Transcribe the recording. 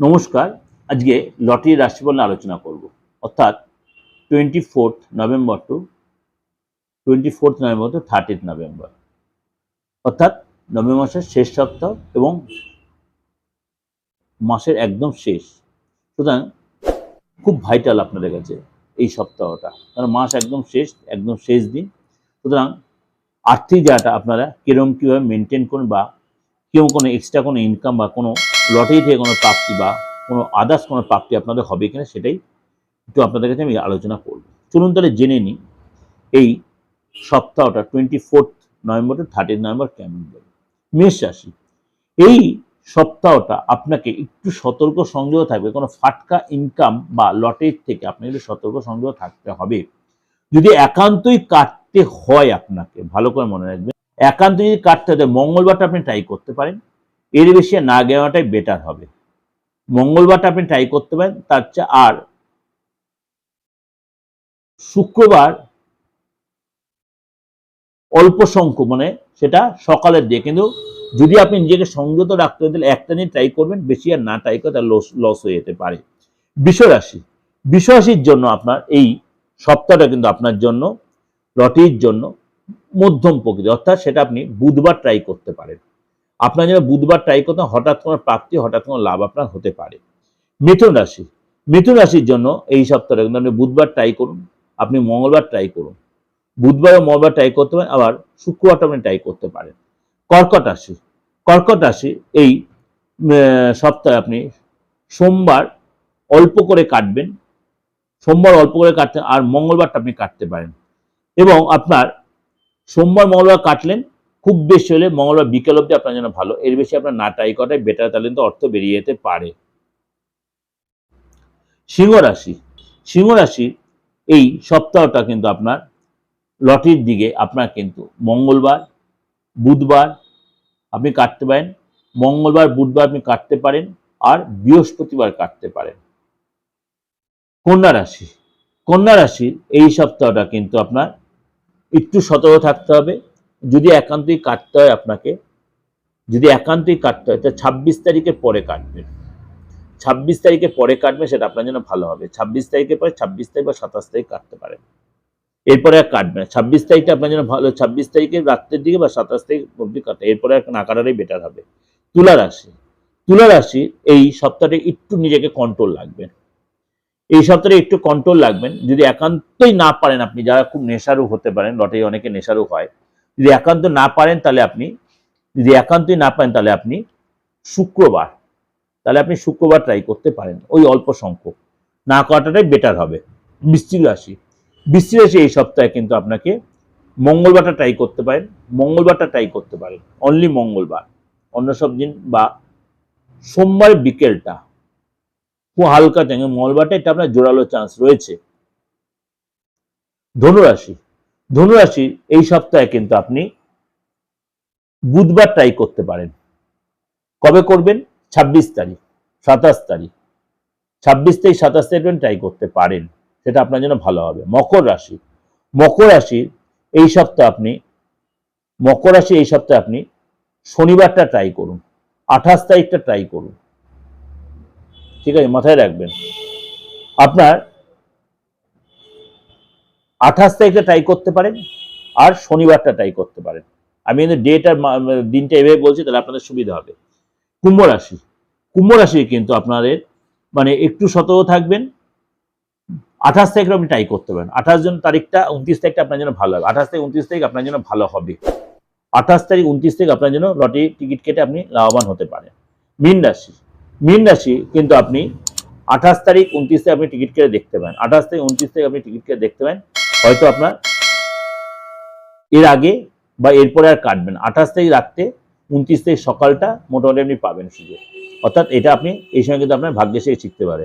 নমস্কার, আজকে লটারির রাশিফল নিয়ে আলোচনা করব। অর্থাৎ twenty fourth November to twenty fourth November to thirtieth November অর্থাৎ নভেম্বর মাসের শেষ সপ্তাহ এবং মাসের একদম শেষ। সুতরাং খুব ভাইটাল আপনাদের কাছে এই সপ্তাহটা। কারণ মাস একদম শেষ একদম শেষ দিন। সুতরাং আর্থিক জায়গাটা আপনারা কিরম কীভাবে মেনটেন করুন বা কেউ কোনো এক্সট্রা কোনো ইনকাম বা কোনো লটারি থেকে কোনো প্রাপ্তি বা কোনো আদার্স কোনো প্রাপ্তি আপনাদের হবে কিনা সেটাই একটু আপনাদের কাছে আমি আলোচনা করব। চলুন তাহলে জেনে নিই। এই সপ্তাহটা twenty fourth November to thirteen November কেমন যাবে মেষ রাশি। এই সপ্তাহটা আপনাকে একটু সতর্ক সংযোগ থাকবে। কোনো ফাটকা ইনকাম বা লটারির থেকে আপনাকে একটু সতর্ক সংযোগ থাকতে হবে। যদি একান্তই কাটতে হয় আপনাকে, ভালো করে মনে রাখবেন। একান্ত যদি কাটতে হয় মঙ্গলবারটা আপনি ট্রাই করতে পারেন। এর বেশি না গেওয়াটাই বেটার হবে। মঙ্গলবারটা আপনি ট্রাই করতে পারেন, তার চেয়ে আর শুক্রবার অল্প সংখ্যক মানে সেটা সকালের দিয়ে কিন্তু যদি আপনি নিজেকে সংযত রাখতে হয় তাহলে একটা নিয়ে ট্রাই করবেন, বেশি আর না ট্রাই করে তাহলে লস লস হয়ে যেতে পারে। বিশ্বরাশি। বিশ্বরাশির জন্য আপনার এই সপ্তাহটা কিন্তু আপনার জন্য লটির জন্য মধ্যম প্রকৃতি, অর্থাৎ সেটা আপনি বুধবার ট্রাই করতে পারেন। আপনার যেন বুধবার ট্রাই করতে হয়, হঠাৎ কোনো প্রাপ্তি হঠাৎ কোনো লাভ আপনার হতে পারে। মিথুন রাশি মিথুন রাশির জন্য এই সপ্তাহে কিন্তু আপনি বুধবার ট্রাই করুন আপনি মঙ্গলবার ট্রাই করুন। বুধবার ও মঙ্গলবার ট্রাই করতে পারেন আবার শুক্রবারটা আপনি ট্রাই করতে পারেন। কর্কট রাশি কর্কট রাশি এই সপ্তাহে আপনি সোমবার অল্প করে কাটবেন সোমবার অল্প করে কাটতে আর মঙ্গলবারটা আপনি কাটতে পারেন। এবং আপনার সোমবার মঙ্গলবার কাটলেন খুব বেশি হলে মঙ্গলবার বিকেল অবধি আপনার জন্য ভালো। এর বেশি আপনার না ট্রাই করাটাই বেটার তাহলে কিন্তু অর্থ বেরিয়ে যেতে পারে। সিংহ রাশি। সিংহ রাশি এই সপ্তাহটা কিন্তু আপনার লটির দিকে। আপনার কিন্তু মঙ্গলবার, বুধবার আপনি কাটতে পারেন। মঙ্গলবার, বুধবার আপনি কাটতে পারেন আর বৃহস্পতিবার কাটতে পারেন। কন্যা রাশি। কন্যা রাশির এই সপ্তাহটা কিন্তু আপনার একটু সতর্ক থাকতে হবে। যদি একান্তই কাটতে হয় আপনাকে, যদি একান্তই কাটতে হয় তো ছাব্বিশ তারিখের পরে কাটবেন। ছাব্বিশ তারিখের পরে কাটবেন, সেটা আপনার জন্য ভালো হবে। ছাব্বিশ তারিখের পরে ছাব্বিশ তারিখ বা সাতাশ তারিখ কাটতে পারেন। এরপরে আর কাটবেন না। ছাব্বিশ তারিখটা আপনার জন্য ভালো, ছাব্বিশ তারিখের রাত্রের দিকে বা সাতাশ তারিখ অবধি কাটে এরপরে আর না কাটাটাই বেটার হবে। তুলা রাশি তুলা রাশি এই সপ্তাহে একটু নিজেকে কন্ট্রোল রাখবেন এই সপ্তাহে একটু কন্ট্রোল রাখবেন যদি একান্তই না পারেন আপনি, যারা খুব নেশারু হতে পারেন, লটারি অনেকে নেশারু হয় যদি একান্ত না পারেন তাহলে আপনি, যদি একান্তই না পারেন তাহলে আপনি শুক্রবার, তাহলে আপনি শুক্রবার ট্রাই করতে পারেন, ওই অল্প সংখ্যক। না করাটাই বেটার হবে। বৃশ্চিক রাশি বৃশ্চিক রাশি এই সপ্তাহে কিন্তু আপনাকে মঙ্গলবারটা ট্রাই করতে পারেন, মঙ্গলবারটা ট্রাই করতে পারেন অনলি মঙ্গলবার। অন্য সব দিন বা সোমবার বিকেলটা, খুব হালকা চাঙ্গে মঙ্গলবারটা, এটা আপনার জোরালো চান্স রয়েছে। ধনুরাশি ধনুরাশি এই সপ্তাহে কিন্তু আপনি বুধবার ট্রাই করতে পারেন। কবে করবেন? ছাব্বিশ তারিখ, সাতাশ তারিখ। ছাব্বিশ তারিখ সাতাশ তারিখ ট্রাই করতে পারেন, সেটা আপনার জন্য ভালো হবে। মকর রাশি, মকর রাশির এই সপ্তাহে আপনি, মকর রাশি এই সপ্তাহে আপনি শনিবারটা ট্রাই করুন, আঠাশ তারিখটা ট্রাই করুন। ঠিক আছে, মাথায় রাখবেন। আপনার আঠাশ তারিখটা ট্রাই করতে পারেন আর শনিবারটা ট্রাই করতে পারেন। আমি কিন্তু ডেট আর দিনটা এভাবে বলছি, তাহলে আপনাদের সুবিধা হবে। কুম্ভ রাশি। কুম্ভ রাশি কিন্তু আপনাদের মানে একটু সতর্ক থাকবেন। আঠাশ তারিখে আপনি ট্রাই করতে পারেন। আঠাশ জন তারিখটা, উনত্রিশ তারিখটা আপনার জন্য ভালো হবে। আঠাশ তারিখ, উনত্রিশ তারিখ আপনার জন্য ভালো হবে। আঠাশ তারিখ, উনত্রিশ তারিখ আপনার জন্য লটারি টিকিট কেটে আপনি লাভবান হতে পারেন। মীন রাশি। মীন রাশি কিন্তু আপনি আঠাশ তারিখ, উনত্রিশ তারিখ আপনি টিকিট কেটে দেখতে পারেন। আঠাশ তারিখ, উনত্রিশ তারিখ আপনি টিকিট কেটে দেখতে পারেন। হয়তো আপনার এর আগে বা এরপরে আর কাটবেন আঠাশ তারিখ রাত্রে উনত্রিশ তারিখ সকালটা মোটামুটি আপনি পাবেন সুযোগ। অর্থাৎ এটা আপনি এই সময় কিন্তু আপনার ভাগ্যে সে শিখতে পারে।